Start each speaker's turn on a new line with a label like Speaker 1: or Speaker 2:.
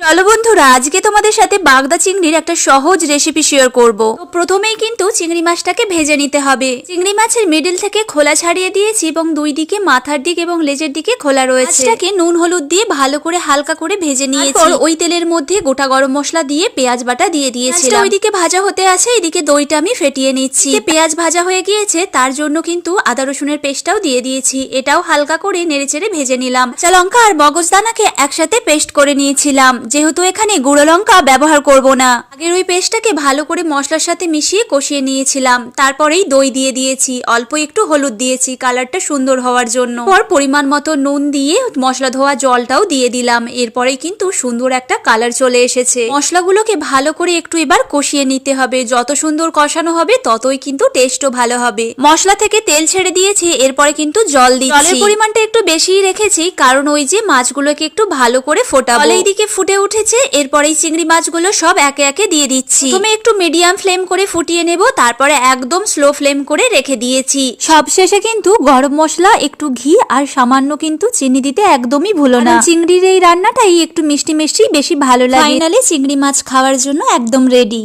Speaker 1: চলো বন্ধুরা আজকে তোমাদের সাথে বাগদা চিংড়ির একটা সহজ রেসিপি শেয়ার করব। তো প্রথমেই কিন্তু চিংড়ি মাছটাকে ভেজে নিতে হবে। চিংড়ি মাছের মিডিল থেকে খোলা ছাড়িয়ে দিয়েছি এবং দুই দিকে মাথার দিক এবং লেজের দিকে খোলা রয়েছে। নুন হলুদ দিয়ে ভালো করে হালকা করে ভেজে নিয়েছি। ওই তেলের মধ্যে গোটা গরম মশলা দিয়ে পেঁয়াজ বাটা দিয়ে দিয়েছি ওইদিকে ভাজা হতে আছে এদিকে দইটা আমি ফেটিয়ে নিচ্ছি। পেঁয়াজ ভাজা হয়ে গিয়েছে তার জন্য কিন্তু আদা রসুনের পেস্টটাও দিয়ে দিয়েছি। এটাও হালকা করে নেড়েচেড়ে ভেজে নিলাম। কাঁচা লঙ্কা আর মগজদানাকে একসাথে পেস্ট করে নিয়েছিলাম। যেহেতু এখানে গুঁড়ো লঙ্কা ব্যবহার করব না। আগের ওই পেস্টটাকে ভালো করে মশলার সাথে মিশিয়ে কষিয়ে নিয়েছিলাম। তারপরেই দই দিয়ে দিয়েছি। অল্প একটু হলুদ দিয়েছি কালারটা সুন্দর হওয়ার জন্য। পর পরিমাণ মতো নুন দিয়ে মশলা ধোয়া জলটাও দিয়ে দিলাম। এরপরেই কিন্তু সুন্দর একটা কালার চলে এসেছে। মশলাগুলোকে ভালো করে একটু এবার কষিয়ে নিতে হবে। যত সুন্দর কষানো হবে ততই কিন্তু টেস্টও ভালো হবে। মশলা থেকে তেল ছেড়ে দিয়েছি এরপরে কিন্তু জল দিচ্ছি। জলের পরিমাণটা একটু বেশিই রেখেছি কারণ ওই যে মাছগুলোকে একটু ভালো করে ফোটাবো। জল এইদিকে ফুটে উঠেছে এরপরেই চিংড়ি মাছগুলো সব একে একে দিয়ে দিচ্ছি। প্রথমে একটু মিডিয়াম ফ্লেম করে ফুটিয়ে নেব তারপরে একদম স্লো ফ্লেম করে রেখে দিয়েছি। সবশেষে কিন্তু গরম মশলা একটু ঘি আর সামান্য কিন্তু চিনি দিতে একদমই ভুলো না। চিংড়ির এই রান্নাটাই একটু মিষ্টি মিষ্টি বেশি ভালো লাগে। ফাইনালি চিংড়ি মাছ খাওয়ার জন্য একদম রেডি